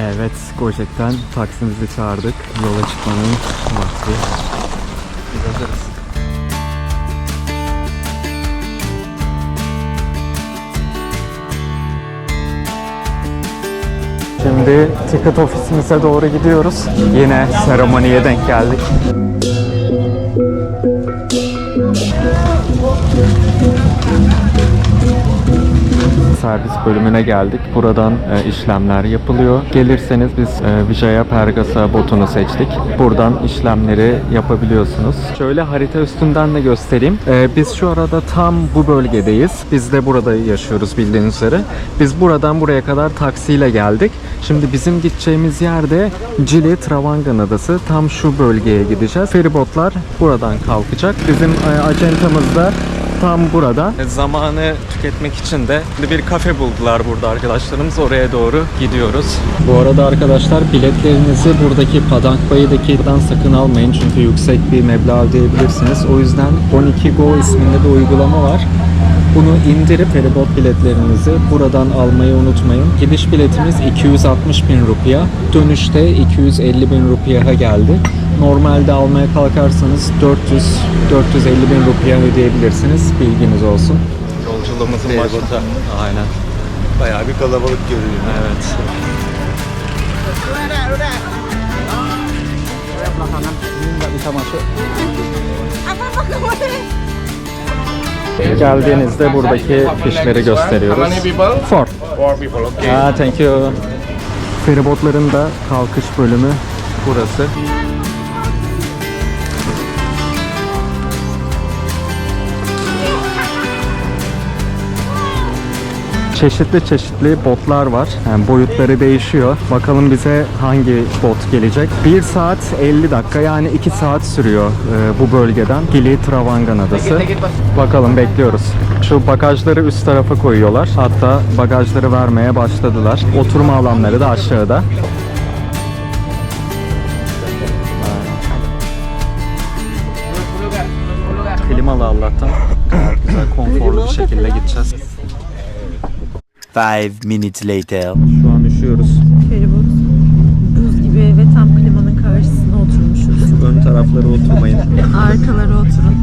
Evet, Gojek'ten taksimizi çağırdık. Yola çıkmanın vakti. Biz hazırız. Şimdi ticket ofisimize doğru gidiyoruz. Yine seremoniye denk geldik. Servis bölümüne geldik. Buradan e, işlemler yapılıyor. Gelirseniz biz e, Vijaya Pergasa botunu seçtik. Buradan işlemleri yapabiliyorsunuz. Şöyle harita üstünden de göstereyim. E, biz şu arada tam bu bölgedeyiz. Biz de burada yaşıyoruz bildiğiniz üzere. Biz buradan buraya kadar taksiyle geldik. Şimdi bizim gideceğimiz yerde Cili Travangan Adası. Tam şu bölgeye gideceğiz. Feribotlar buradan kalkacak. Bizim e, acentamız da tam burada. Zamanı tüketmek için de bir kafe buldular burada arkadaşlarımız. Oraya doğru gidiyoruz. Bu arada arkadaşlar biletlerinizi buradaki Padang Bayı'daki'den sakın almayın. Çünkü yüksek bir meblağ ödeyebilirsiniz. O yüzden 12 Go isminde bir uygulama var. Bunu indirip feribot biletlerinizi buradan almayı unutmayın. Gidiş biletimiz 260 bin rupiya. Dönüşte 250 bin rupiyaya geldi. Normalde almaya kalkarsanız 400 450 bin rupiya ödeyebilirsiniz. Bilginiz olsun. Yolculuğumuzun Feribota. Aynen. Bayağı bir kalabalık görüyorum. Evet. Geldiğinizde buradaki fişleri gösteriyoruz. Four. Four people, okay. Ah, thank you. Feribotların da kalkış bölümü burası. Çeşitli çeşitli botlar var. Yani boyutları değişiyor. Bakalım bize hangi bot gelecek. 1 saat 50 dakika yani 2 saat sürüyor e, bu bölgeden. Gili Travangan Adası. Bakalım bekliyoruz. Şu bagajları üst tarafa koyuyorlar. Hatta bagajları vermeye başladılar. Oturma alanları da aşağıda. Klimalı Allah'tan. Güzel, konforlu bir şekilde gideceğiz. Five minutes later. Şu an üşüyoruz. Feribot buz gibi ve tam klimanın karşısına oturmuşuz. Ön taraflara oturmayın. Arkalara oturun.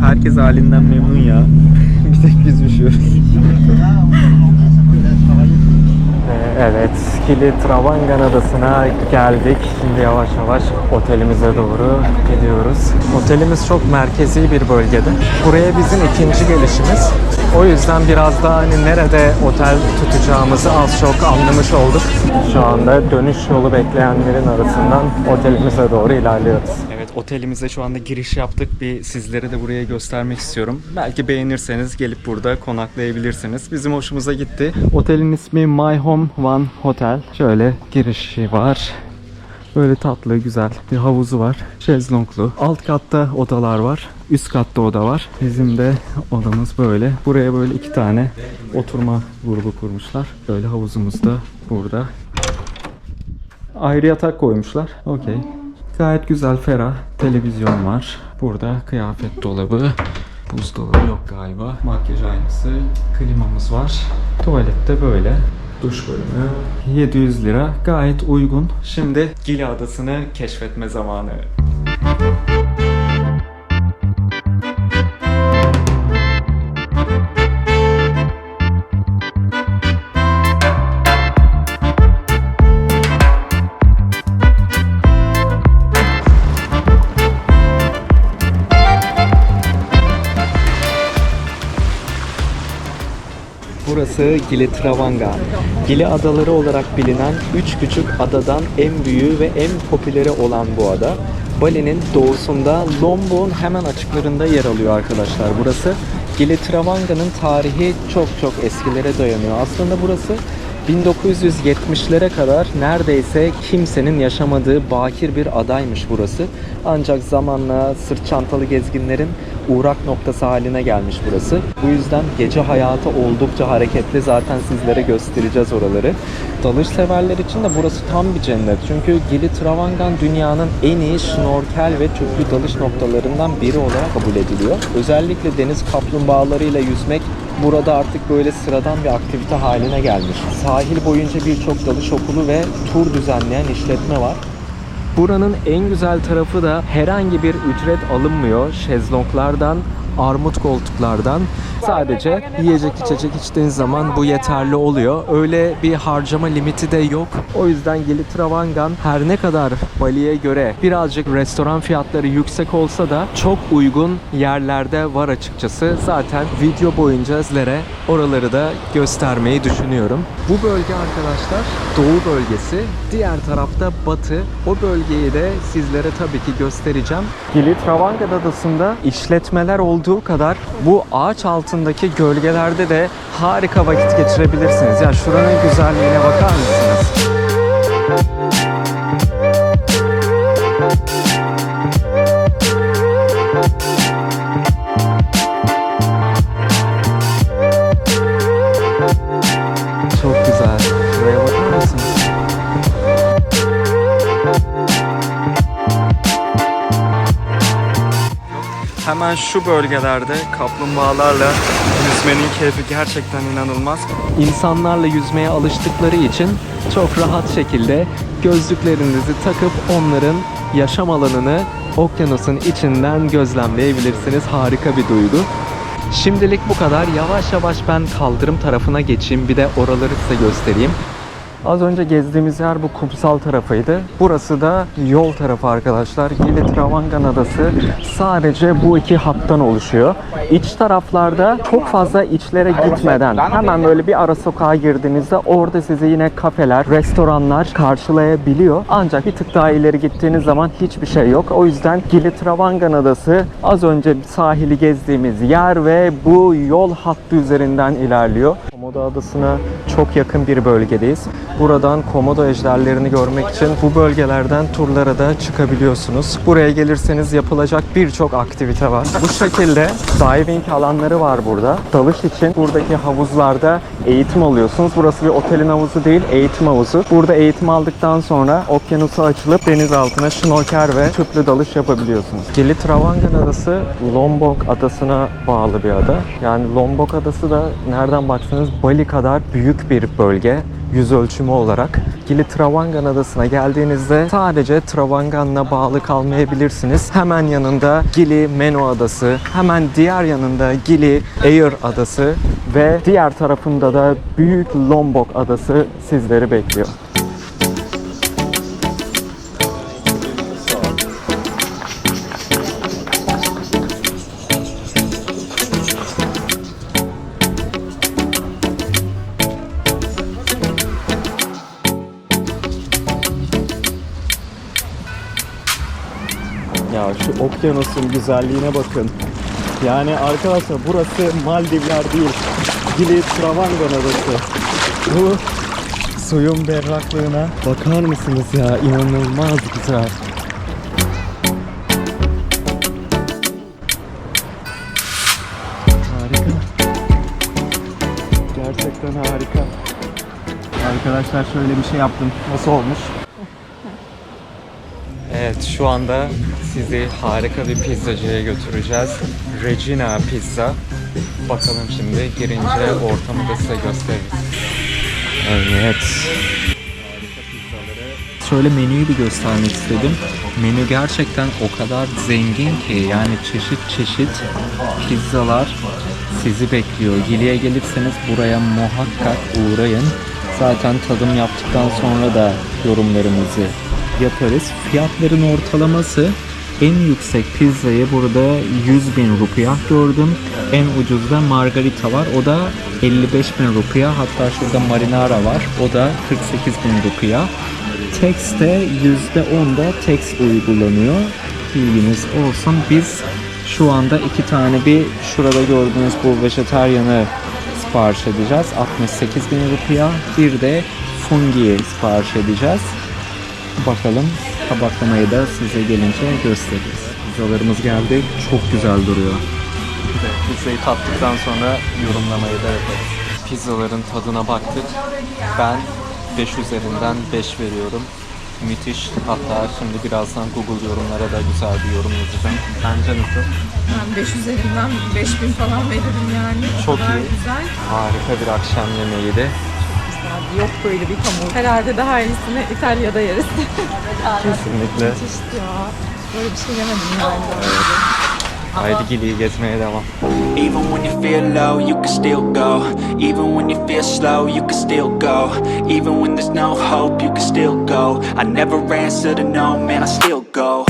Herkes halinden memnun ya. Bir tek biz üşüyoruz. Ee, Evet, Kili Travangan Adası'na geldik. Şimdi yavaş yavaş otelimize doğru gidiyoruz. Otelimiz çok merkezi bir bölgede. Buraya bizim ikinci gelişimiz. O yüzden biraz daha hani nerede otel tutacağımızı az çok anlamış olduk. Şu anda dönüş yolu bekleyenlerin arasından otelimize doğru ilerliyoruz. Otelimize şu anda giriş yaptık. Bir sizlere de buraya göstermek istiyorum. Belki beğenirseniz gelip burada konaklayabilirsiniz. Bizim hoşumuza gitti. Otelin ismi My Home One Hotel. Şöyle girişi var. Böyle tatlı, güzel bir havuzu var. Şezlonglu. Alt katta odalar var. Üst katta oda var. Bizim de odamız böyle. Buraya böyle iki tane oturma grubu kurmuşlar. Böyle havuzumuz da burada. Ayrı yatak koymuşlar. Okey. Gayet güzel, ferah. Televizyon var. Burada kıyafet dolabı. Buzdolabı yok galiba. Makyaj aynası. Klimamız var. Tuvalette böyle. Duş bölümü. 700 lira. Gayet uygun. Şimdi Gili Adası'nı keşfetme zamanı. Burası Gili Travangga. Gili adaları olarak bilinen 3 küçük adadan en büyüğü ve en popüleri olan bu ada. Bali'nin doğusunda Lombok'un hemen açıklarında yer alıyor arkadaşlar burası. Gili Travangga'nın tarihi çok çok eskilere dayanıyor. Aslında burası 1970'lere kadar neredeyse kimsenin yaşamadığı bakir bir adaymış burası. Ancak zamanla sırt çantalı gezginlerin uğrak noktası haline gelmiş burası. Bu yüzden gece hayatı oldukça hareketli. Zaten sizlere göstereceğiz oraları. Dalış severler için de burası tam bir cennet. Çünkü Gili Travangan dünyanın en iyi şnorkel ve tüplü dalış noktalarından biri olarak kabul ediliyor. Özellikle deniz kaplumbağalarıyla yüzmek burada artık böyle sıradan bir aktivite haline gelmiş. Sahil boyunca birçok dalış okulu ve tur düzenleyen işletme var. Buranın en güzel tarafı da herhangi bir ücret alınmıyor. Şezlonglardan, armut koltuklardan sadece yiyecek içecek içtiğiniz zaman bu yeterli oluyor. Öyle bir harcama limiti de yok. O yüzden Gili Travangan her ne kadar Bali'ye göre birazcık restoran fiyatları yüksek olsa da çok uygun yerlerde var açıkçası. Zaten video boyunca sizlere oraları da göstermeyi düşünüyorum. Bu bölge arkadaşlar doğu bölgesi. Diğer tarafta batı. O bölgeyi de sizlere tabii ki göstereceğim. Gili Travangan adasında işletmeler olduğu kadar bu ağaç altındaki gölgelerde de harika vakit geçirebilirsiniz. Ya şuranın güzelliğine bakar mısınız? Şu bölgelerde kaplumbağalarla yüzmenin keyfi gerçekten inanılmaz. İnsanlarla yüzmeye alıştıkları için çok rahat şekilde gözlüklerinizi takıp onların yaşam alanını okyanusun içinden gözlemleyebilirsiniz. Harika bir duygu. Şimdilik bu kadar. Yavaş yavaş ben kaldırım tarafına geçeyim. Bir de oraları size göstereyim. Az önce gezdiğimiz yer bu kumsal tarafıydı. Burası da yol tarafı arkadaşlar. Gili Travangan Adası sadece bu iki hattan oluşuyor. İç taraflarda çok fazla içlere gitmeden hemen böyle bir ara sokağa girdiğinizde orada sizi yine kafeler, restoranlar karşılayabiliyor. Ancak bir tık daha ileri gittiğiniz zaman hiçbir şey yok. O yüzden Gili Travangan Adası az önce sahili gezdiğimiz yer ve bu yol hattı üzerinden ilerliyor. Komodo Adası'na çok yakın bir bölgedeyiz. Buradan Komodo ejderlerini görmek için bu bölgelerden turlara da çıkabiliyorsunuz. Buraya gelirseniz yapılacak birçok aktivite var. Bu şekilde diving alanları var burada. Dalış için buradaki havuzlarda eğitim alıyorsunuz. Burası bir otelin havuzu değil, eğitim havuzu. Burada eğitim aldıktan sonra okyanusa açılıp deniz altına şnorkel ve tüplü dalış yapabiliyorsunuz. Gili Travangan Adası Lombok adasına bağlı bir ada. Yani Lombok adası da nereden baksanız Bali kadar büyük bir bölge yüz ölçümü olarak. Gili Travangan Adası'na geldiğinizde sadece Travangan'la bağlı kalmayabilirsiniz. Hemen yanında Gili Meno Adası, hemen diğer yanında Gili Air Adası ve diğer tarafında da Büyük Lombok Adası sizleri bekliyor. Okyanusun güzelliğine bakın. Yani arkadaşlar burası Maldivler değil. Gili Travangan adası. Bu suyun berraklığına bakar mısınız ya? İnanılmaz güzel. Harika. Gerçekten harika. Arkadaşlar şöyle bir şey yaptım. Nasıl olmuş? Evet şu anda sizi harika bir pizzacıya götüreceğiz. Regina Pizza. Bakalım şimdi girince ortamı da size gösteririz. Evet. Şöyle menüyü bir göstermek istedim. Menü gerçekten o kadar zengin ki yani çeşit çeşit pizzalar sizi bekliyor. Gili'ye gelirseniz buraya muhakkak uğrayın. Zaten tadım yaptıktan sonra da yorumlarımızı yaparız. Fiyatların ortalaması en yüksek pizzayı burada 100 bin rupiya gördüm. En ucuz da margarita var. O da 55 bin rupiya. Hatta şurada marinara var. O da 48 bin rupiya. Tex'te %10 da tax uygulanıyor. Bilginiz olsun. Biz şu anda iki tane bir şurada gördüğünüz bu vejetaryanı sipariş edeceğiz. 68 bin rupiya. Bir de fungi sipariş edeceğiz. Bakalım tabaklamayı da size gelince gösteririz. Pizzalarımız geldi. Çok güzel duruyor. pizzayı tattıktan sonra yorumlamayı da yaparız. Pizzaların tadına baktık. Ben 5 üzerinden 5 veriyorum. Müthiş. Hatta şimdi birazdan Google yorumlara da güzel bir yorum yazacağım. Bence nasıl? Ben 5 üzerinden 5000 falan veririm yani. O Çok kadar iyi. güzel. Harika bir akşam yemeğiydi. Güzel. Yok böyle bir hamur. Herhalde daha iyisini İtalya'da yeriz. Kesinlikle. Müthişti ya. Böyle bir şey yemedim yani. Haydi Gili'yi gezmeye devam. Even when you feel low, you can still go. Even when you feel slow, you can still go. Even when there's no hope, you can still go. I never answer to no, man, I still go.